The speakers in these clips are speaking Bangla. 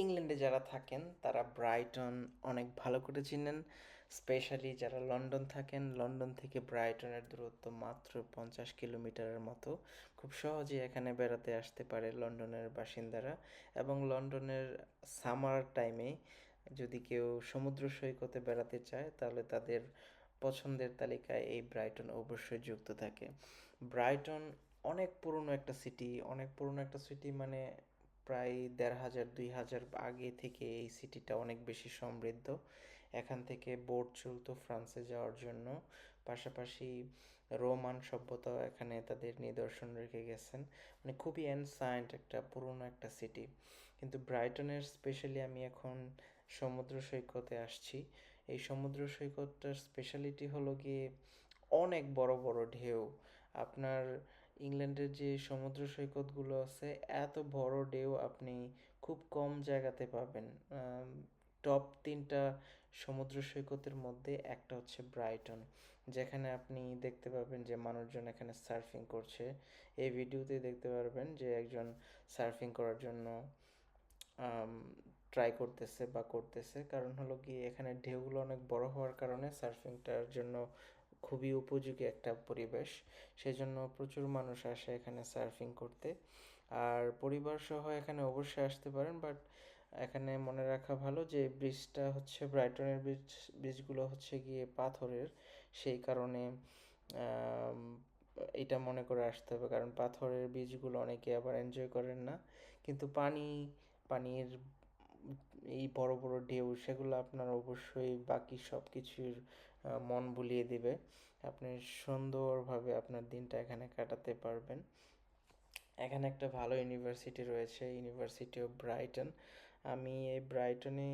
ইংল্যান্ডে যারা থাকেন, তারা ব্রাইটন অনেক ভালো করে চিনেন। স্পেশালি যারা লন্ডন থাকেন, লন্ডন থেকে ব্রাইটনের দূরত্ব মাত্র পঞ্চাশ কিলোমিটারের মতো। খুব সহজেই এখানে বেড়াতে আসতে পারে লন্ডনের বাসিন্দারা। এবং লন্ডনের সামার টাইমে যদি কেউ সমুদ্র সৈকতে বেড়াতে চায়, তাহলে তাদের পছন্দের তালিকায় এই ব্রাইটন অবশ্যই যুক্ত থাকে। ব্রাইটন অনেক পুরনো একটা সিটি অনেক পুরনো একটা সিটি মানে প্রায় দেড় হাজার, দুই হাজার আগে থেকে এই সিটিটা অনেক বেশি সমৃদ্ধ। এখান থেকে বোট চলতো ফ্রান্সে যাওয়ার জন্য। পাশাপাশি রোমান সভ্যতাও এখানে তাদের নিদর্শন রেখে গেছেন। মানে খুবই অ্যানসাইন্ট একটা, পুরনো একটা সিটি কিন্তু ব্রাইটনের স্পেশালি আমি এখন সমুদ্র সৈকতে আসছি। এই সমুদ্র সৈকতটার স্পেশালিটি হলো গিয়ে অনেক বড় বড় ঢেউ। আপনার ইংল্যান্ডের যে সমুদ্র সৈকতগুলো আছে, এত বড় ঢেউ আপনি খুব কম জায়গাতে পাবেন। টপ তিনটা সমুদ্র সৈকতের মধ্যে একটা হচ্ছে ব্রাইটন, যেখানে আপনি দেখতে পাবেন যে মানুষজন এখানে সার্ফিং করছে। এই ভিডিওতে দেখতে পারবেন যে একজন সার্ফিং করার জন্য ট্রাই করতেছে বা করতেছে। কারণ হলো কি এখানে ঢেউগুলো অনেক বড় হওয়ার কারণে সার্ফিংটার জন্য খুবই উপযোগী একটা পরিবেশ। সেজন্য প্রচুর মানুষ আসে এখানে সার্ফিং করতে। আর পরিবার সহ এখানে অবশ্যই আসতে পারেন বাট এখানে মনে রাখা ভালো যে ব্রিজটা হচ্ছে ব্রাইটনের ব্রিজ ব্রিজগুলো হচ্ছে গিয়ে পাথরের। সেই কারণে এটা মনে করে আসতে হবে, কারণ পাথরের বীজগুলো অনেকে আবার এনজয় করেন না। কিন্তু পানি, পানির এই বড় বড় ঢেউ, সেগুলো আপনার অবশ্যই বাকি সব কিছুর মন ভুলিয়ে দেবে। আপনি সুন্দরভাবে আপনার দিনটা এখানে কাটাতে পারবেন। এখানে একটা ভালো ইউনিভার্সিটি রয়েছে, ইউনিভার্সিটি অফ ব্রাইটন। আমি এই ব্রাইটনে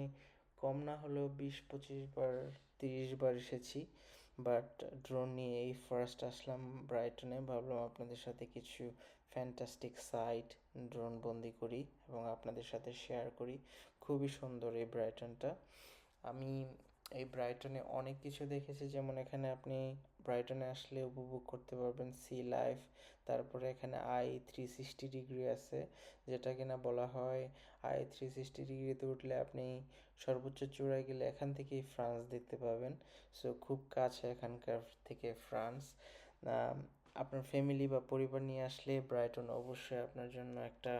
কম না হলেও বিশ, পঁচিশ বার, তিরিশ বার এসেছি। বাট ড্রোন নিয়ে এই ফার্স্ট আসলাম ব্রাইটনে। ভাবলাম আপনাদের সাথে কিছু ফ্যান্টাস্টিক সাইট ড্রোন বন্দি করি এবং আপনাদের সাথে শেয়ার করি। খুবই সুন্দর এই ব্রাইটনটা আমি এই ব্রাইটনে অনেক কিছু দেখেছি, যেমন এখানে আপনি ব্রাইটনে আসলে উপভোগ করতে পারবেন সি লাইফ তারপরে এখানে আই থ্রি সিক্সটি ডিগ্রি আছে, যেটা কিনা বলা হয় আই থ্রি সিক্সটি ডিগ্রিতে উঠলে আপনি সর্বোচ্চ চূড়ায় গেলে এখান থেকেই ফ্রান্স দেখতে পাবেন। সো খুব কাছে এখানকার থেকে ফ্রান্স আপনার ফ্যামিলি বা পরিবার নিয়ে আসলে ব্রাইটন অবশ্যই আপনার জন্য একটা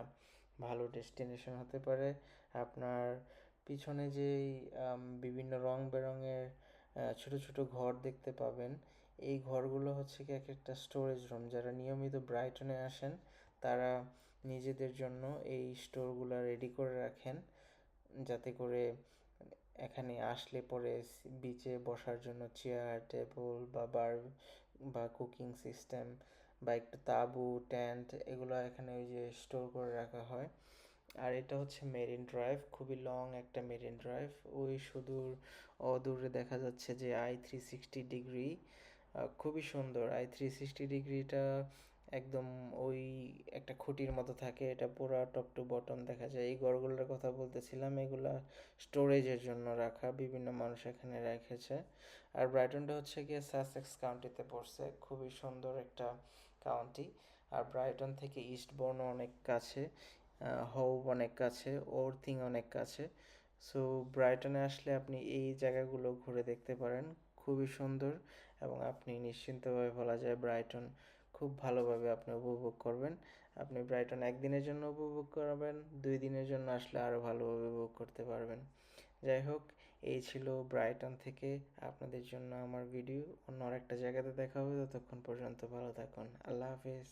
ভালো ডেস্টিনেশন হতে পারে। আপনার পিছনে যেই বিভিন্ন রং বেরঙের ছোট ছোট ঘর দেখতে পাবেন। এই ঘরগুলো হচ্ছে কি এক একটা স্টোরেজ রুম যারা নিয়মিত ব্রাইটনে আসেন, তারা নিজেদের জন্য এই স্টোরগুলো রেডি করে রাখেন। যাতে করে এখানে আসলে পরে বিচে বসার জন্য চেয়ার টেবিল বা বার বা কুকিং সিস্টেম বা একটু তাঁবু টেন্ট এগুলো এখানে ওই যে স্টোর করে রাখা হয়। আর এটা হচ্ছে মেরিন ড্রাইভ খুবই লং একটা মেরিন ড্রাইভ ওই সুদূর অদূরে দেখা যাচ্ছে যে আই থ্রি সিক্সটি ডিগ্রি খুবই সুন্দর। আই থ্রি সিক্সটি ডিগ্রিটা একদম ওই একটা খুঁটির মতো থাকে, এটা পুরো টপ টু বটম দেখা যায়। এই ঘরগুলোর কথা বলতেছিলাম, এগুলা স্টোরেজের জন্য রাখা, বিভিন্ন মানুষ এখানে রেখেছে। আর ব্রাইটনটা হচ্ছে গিয়ে সাসেক্স কাউন্টিতে পড়ছে, খুবই সুন্দর একটা কাউন্টি আর ব্রাইটন থেকে ইস্টবর্ন অনেক কাছে হও অনেক কাছে ওর্থিং অনেক কাছে। সো ব্রাইটনে আসলে আপনি এই জায়গাগুলো ঘুরে দেখতে পারেন, খুবই সুন্দর। এবং আপনি নিশ্চিন্তভাবে বলা যায় ব্রাইটন খুব ভালোভাবে আপনি উপভোগ করবেন। আপনি ব্রাইটন একদিনের জন্য উপভোগ করবেন, দুই দিনের জন্য আসলে আরও ভালোভাবে উপভোগ করতে পারবেন। যাই হোক, এই ছিল ব্রাইটন থেকে আপনাদের জন্য আমার ভিডিও অন্য আরেকটা জায়গাতে দেখা হবে। ততক্ষণ পর্যন্ত ভালো থাকুন। আল্লাহ হাফিজ।